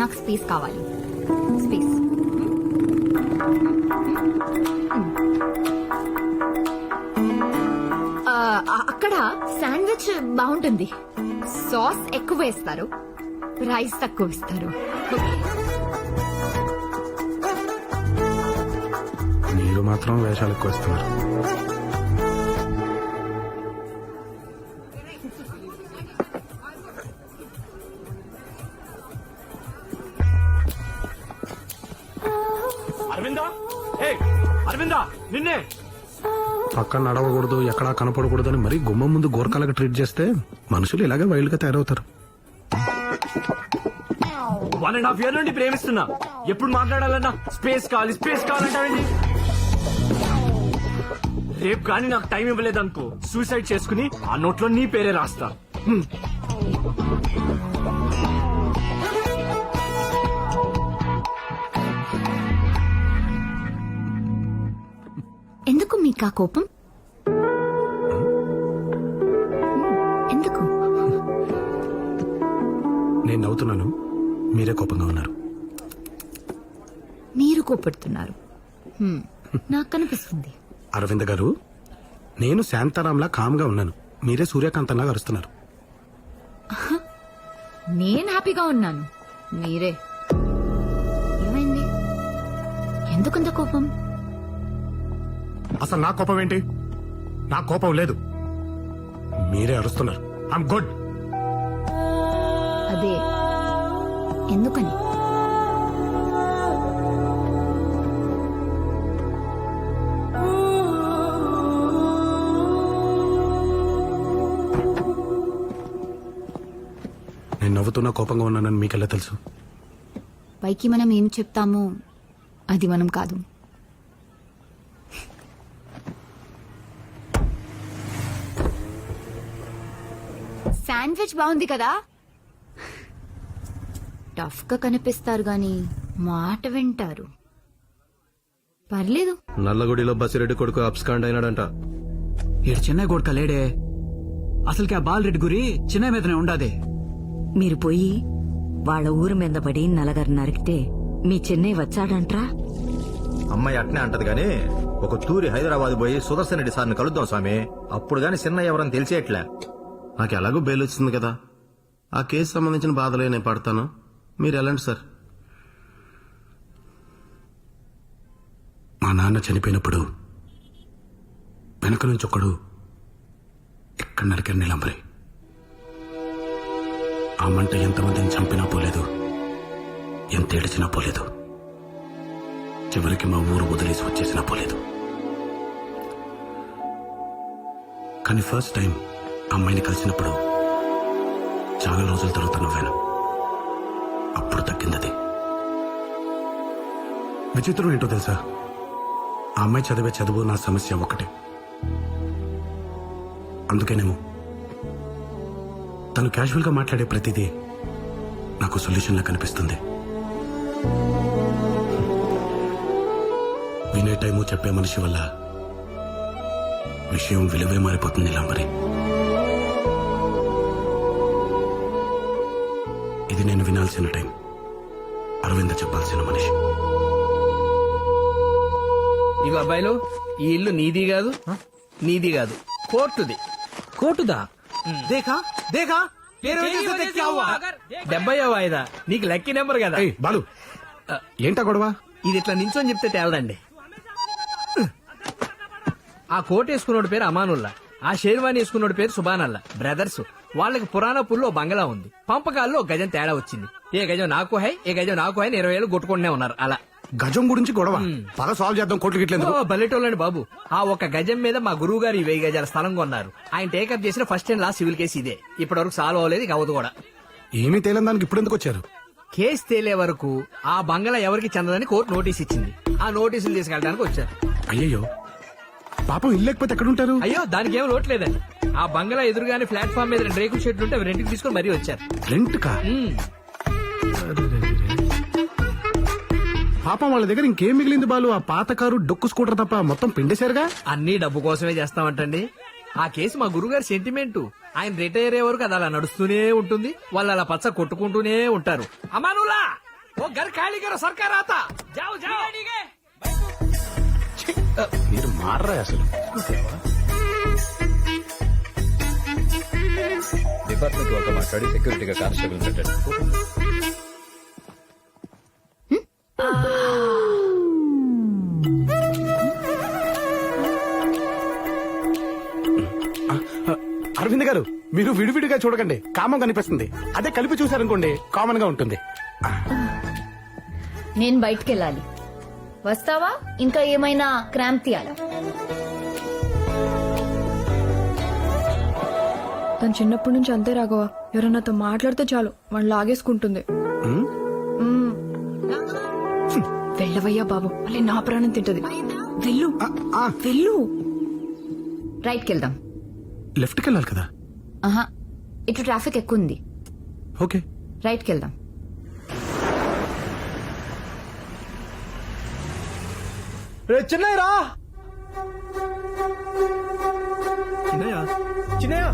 నాకు స్పేస్ కావాలి. స్పేస్. అక్కడ శాండ్విచ్ బాగుంటుంది. సాస్ ఎక్కువ వేస్తారు. రైస్ తక్కువ ఇస్తారు మీరు మాత్రం వేషాలు ఎక్కువ వస్తున్నారు. పక్కన నడవకూడదు ఎక్కడా కనపడకూడదు అని మరీ గుమ్మం ముందు గోరకాలకు ట్రీట్ చేస్తే మనుషులు ఇలాగే వైల్డ్గా తయారవుతారు వన్ అండ్ హాఫ్ ఇయర్ నుండి ప్రేమిస్తున్నా. ఎప్పుడు మాట్లాడాలన్నా? స్పేస్ కావాలి స్పేస్ కావాలంటావేంటి రేపు కానీ నాకు టైం ఇవ్వలేదనుకో సూసైడ్ చేసుకుని ఆ నోట్లో నీ పేరే రాస్తా. ఎందుకు మీకు ఆ కోపం? మీరే కోపంగా ఉన్నారు. మీరు కోపడుతున్నారు. హ్మ్, నాకు కనిపిస్తుంది. అరవింద్ గారు నేను శాంతారాంలా కామ్గా ఉన్నాను. మీరే సూర్యకాంతంలా అరుస్తున్నారు. నేను హ్యాపీగా ఉన్నాను. మీరే. ఏమైంది? ఎందుకంత కోపం? అసలు నా కోపం ఏంటి? నా కోపం లేదు. మీరే అరుస్తున్నారు. ఐమ్ గుడ్ అదే. ఎందుకని? నేను నవ్వుతున్నా కోపంగా ఉన్నానని మీకెలా తెలుసు? పైకి మనం ఏం చెప్తామో అది మనం కాదు. శాండ్విచ్ బాగుంది కదా? టఫ్గా కనిపిస్తారు గాని మాట వింటారు. పర్లేదు. నల్లగుడిలో బసిరెడ్డి కొడుకు అబ్స్కాండ్ అయినాడంట ఈడు చిన్న కొడుక లేడే. అసలుకి ఆ బాలరెడ్డి గురి చిన్న మీదనే ఉండాది. మీరు పోయి వాళ్ళ ఊరు మీద పడి నలగరు నరికితే మీ చెన్నై వచ్చాడంట్రా? అమ్మాయి అట్నే అంటది గాని ఒక తూరి హైదరాబాద్ పోయి సుదర్శన్ రెడ్డి సార్ని కలుద్దాం స్వామి. అప్పుడు గాని చిన్న ఎవరని తెలిసేట్లే. నాకు ఎలాగో బెయిల్ వచ్చింది కదా. ఆ కేసు సంబంధించిన బాధలే నేను పడతాను. మీరు వెళ్ళండి సార్. మా నాన్న చనిపోయినప్పుడు వెనక నుంచి ఒకడు ఎక్కడ నరికారు నీలంబరి. ఆ మంట ఎంతమందిని చంపినా పోలేదు ఎంత ఏడిచినా పోలేదు. చివరికి మా ఊరు వదిలేసి వచ్చేసినా పోలేదు. కానీ ఫస్ట్ టైం అమ్మాయిని కలిసినప్పుడు చాలా రోజుల తర్వాత నవ్వాను. అప్పుడు తగ్గిందది విచిత్రం ఏంటో తెలుసా? ఆ అమ్మాయి చదివే చదువు నా సమస్య ఒకటే అందుకేనేమో తను క్యాజువల్గా మాట్లాడే ప్రతిదీ నాకు సొల్యూషన్లా కనిపిస్తుంది. వినే టైము చెప్పే మనిషి వల్ల విషయం విలువే మారిపోతుంది ఇలా మరి వినాల్సిన టైం. అరవింద చెప్పాల్సిన మనిషి. ఇగో అబ్బాయిలు ఈ ఇల్లు నీది కాదు నీది కాదు. కోర్టుది. కోటుదా దేఖా దేఖా డెబ్బై వాయిదా నీకు లక్కీ నెంబర్ కదా. ఏయ్ బాలు. ఏంటా గొడవ? ఇది ఇట్లా నించొని చెప్తే తేలదండి. ఆ కోట్ వేసుకున్నోడి పేరు అమానుల్లా. ఆ షేర్వాణి వేసుకున్నోడి పేరు సుబానల్లా బ్రదర్స్. వాళ్ళకి పురాణపుల్లో బంగళా ఉంది. పంపకాల్లో గజం తేడా వచ్చింది. ఏ గజం నాకు హై ఏ గజం నాకు హై అని ఇరవై ఏళ్ళు కొట్టుకుంటూనే ఉన్నారు. అలా. గజం గురించి గొడవ? పద సాల్వ్ చేద్దాం కోట్లు గిట్లేదు బల్లెటోళ్ళండి బాబు. ఆ ఒక గజం మీద మా గురువు గారు ఈ వెయ్యి గజాల స్థలం కొన్నారు. ఆయన టేకప్ చేసిన first and last civil case ఇదే. ఇప్పటి వరకు సాల్వ్ అవ్వలేదు ఇక అవ్వదు కూడా. ఏమీ తేలని దానికి ఇప్పుడు ఎందుకు వచ్చారు? కేసు తేలే వరకు ఆ బంగళా ఎవరికి చెందదని కోర్టు నోటీస్ ఇచ్చింది. ఆ నోటీసులు తీసుకెళ్ళడానికి వచ్చారు. అయ్యయ్యో. పాపం ఇల్లు లేకపోతే ఎక్కడ ఉంటారు అయ్యో దానికి ఏం లోట్లేదండి ఆ బంగ్లా ఎదురుగానే ప్లాట్ఫామ్ మీద రెండు రేకుల షెడ్లు ఉంటే రెంట్కి తీసుకొని మరీ వచ్చారు. రెంట్ కా పాపం వాళ్ళ దగ్గర ఇంకేం మిగిలింది బాలు? ఆ పాత కారు డొక్కు స్కూటర్ తప్ప మొత్తం పిండేశారుగా? అన్ని డబ్బు కోసమే చేస్తామంటండి. ఆ కేసు మా గురుగారి సెంటిమెంట్. ఆయన రిటైర్ అయ్యే వరకు అది అలా నడుస్తూనే ఉంటుంది. వాళ్ళు అలా పచ్చ కొట్టుకుంటూనే ఉంటారు. అమానులా! ఓ గర్ ఖాళీ గారు సర్కార్ ఆతా జావ్! మీరు మారరా అసలు? డిపార్ట్మెంట్ వాళ్ళతో మాట్లాడి సెక్యూరిటీగా కానిస్టేబుల్ పెట్టండి. అరవింద్ గారు మీరు విడివిడిగా చూడకండి. కామం కనిపిస్తుంది అదే కలిపి చూసారనుకోండి కామన్గా ఉంటుంది. నేను బయటికి వెళ్ళాలి. వస్తావా? ఇంకా ఏమైనా క్రాంప్ తీయాలా? తను చిన్నప్పటి నుంచి అంతే రాఘవ. ఎవరన్నాతో మాట్లాడితే చాలు వాళ్ళు లాగేసుకుంటుంది. మ్మ్. వెళ్ళవయ్యా బాబు మళ్ళీ నా ప్రాణం తింటది. వెళ్ళు వెళ్ళు రైట్కి వెళ్దాం లెఫ్ట్కి వెళ్ళాలి కదా? ఆహా ఇటు ట్రాఫిక్ ఎక్కువ ఉంది ఓకే. రైట్కి వెళ్దాం చిన్నయ్య రా. చిన్నయ్య? చిన్నయ్య?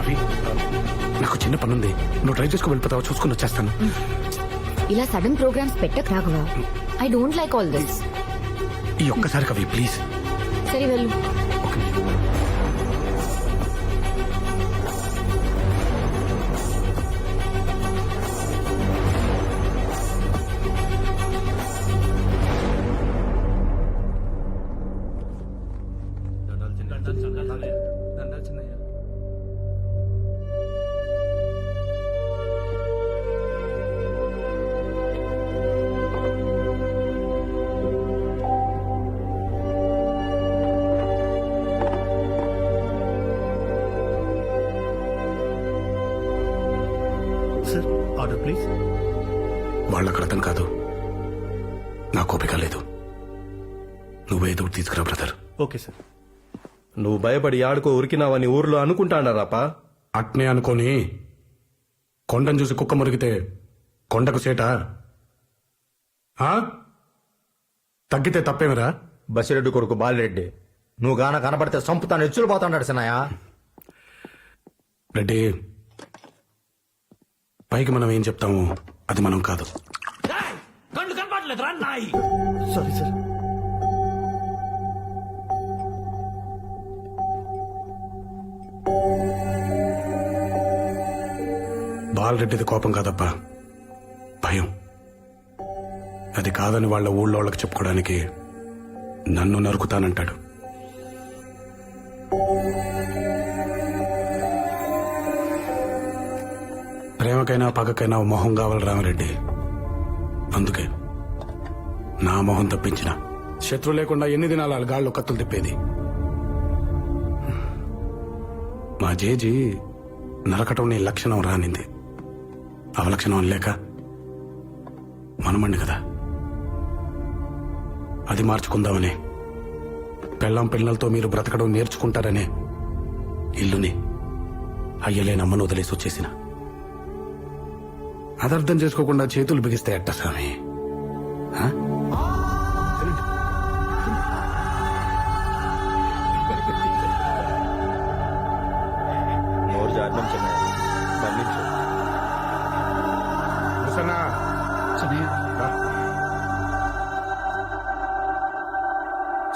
అవి నాకు చిన్న పని ఉంది నువ్వు ట్రై చేసుకో వెళ్ళిపోతావా? చూసుకుని వచ్చేస్తాను. ఇలా సడన్ ప్రోగ్రామ్స్ పెట్టక Raghava. I don't like all this ఈ ఒక్కసారి కవి ప్లీజ్ సరే వెళ్ళు. Order please. వాళ్ళకు అర్థం కాదు. నా కోపిక లేదు. నువ్వేదో తీసుకురా బ్రదర్. Okay sir. నువ్వు భయపడి ఆడుకో ఉరికినావని ఊర్లో అనుకుంటాడారాపా? అట్నే అనుకోని కొండను చూసి కుక్క మురిగితే కొండకు సేట? తగ్గితే తప్పేమిరా? బసిరెడ్డి కొడుకు బాలిరెడ్డి. నువ్వు గాన కనపడితే సంపుతాను ఎచ్చులు పోతాడు సినాయ రెడ్డి పైకి మనం ఏం చెప్తాము? అది మనం కాదు. కళ్ళు కనపడలేదు రా నాయి సారీ సార్ బాలరెడ్డిది కోపం కాదబ్బా. భయం. అది కాదని వాళ్ళ ఊళ్ళో వాళ్ళకి చెప్పుకోవడానికి నన్ను నరుకుతానంటాడు. ప్రేమకైనా పగకైనా ఓ మొహం కావాలి రామరెడ్డి. అందుకే నా మొహం తప్పించిన. శత్రు లేకుండా ఎన్ని దినాలు వాళ్ళ గాళ్ళు కత్తులు తిప్పేది? మా జేజీ నరకటం నీ లక్షణం రానింది. అవలక్షణం లేక మనమండి కదా. అది మార్చుకుందామని. పెళ్ళం పిల్లలతో మీరు బ్రతకడం నేర్చుకుంటారనే ఇల్లుని అయ్యలేనమ్మను వదిలేసి వచ్చేసినా. అదర్థం చేసుకోకుండా చేతులు బిగిస్తే ఎట్ట స్వామి.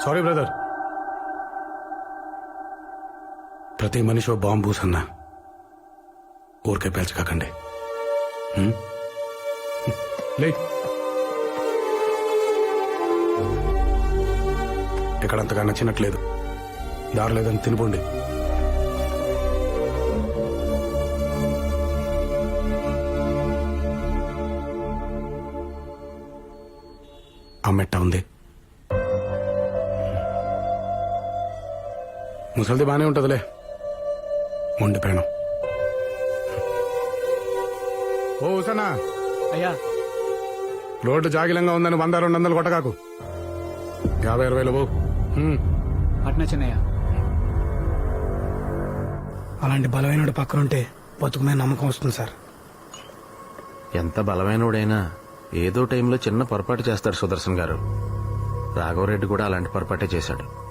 సారీ బ్రదర్ ప్రతి మనిషి ఓ బాంబు సన్నా. ఊరికే పేల్చకాకండి. హ్మ్? లే. ఇక్కడంతగా నచ్చినట్లేదు దారి లేదని తినిపోండి అమ్మెట్ట ఉంది. ముసలిది బానే ఉంటదిలే. మొండి ఓ ఉసనా అయ్యా. రోడ్డు జాగిలంగా ఉందని వంద రెండు వందలు కొట్టగాకు యాభై అరవై హ్మ్. అట్నే చిన్నయ్య. అలాంటి బలమైన పక్కన ఉంటే బతుకు మీద నమ్మకం వస్తుంది సార్. ఎంత బలమైనోడైనా ఏదో టైంలో చిన్న పొరపాటు చేస్తాడు సుదర్శన్ గారు. రాఘవరెడ్డి కూడా అలాంటి పొరపాటే చేశాడు.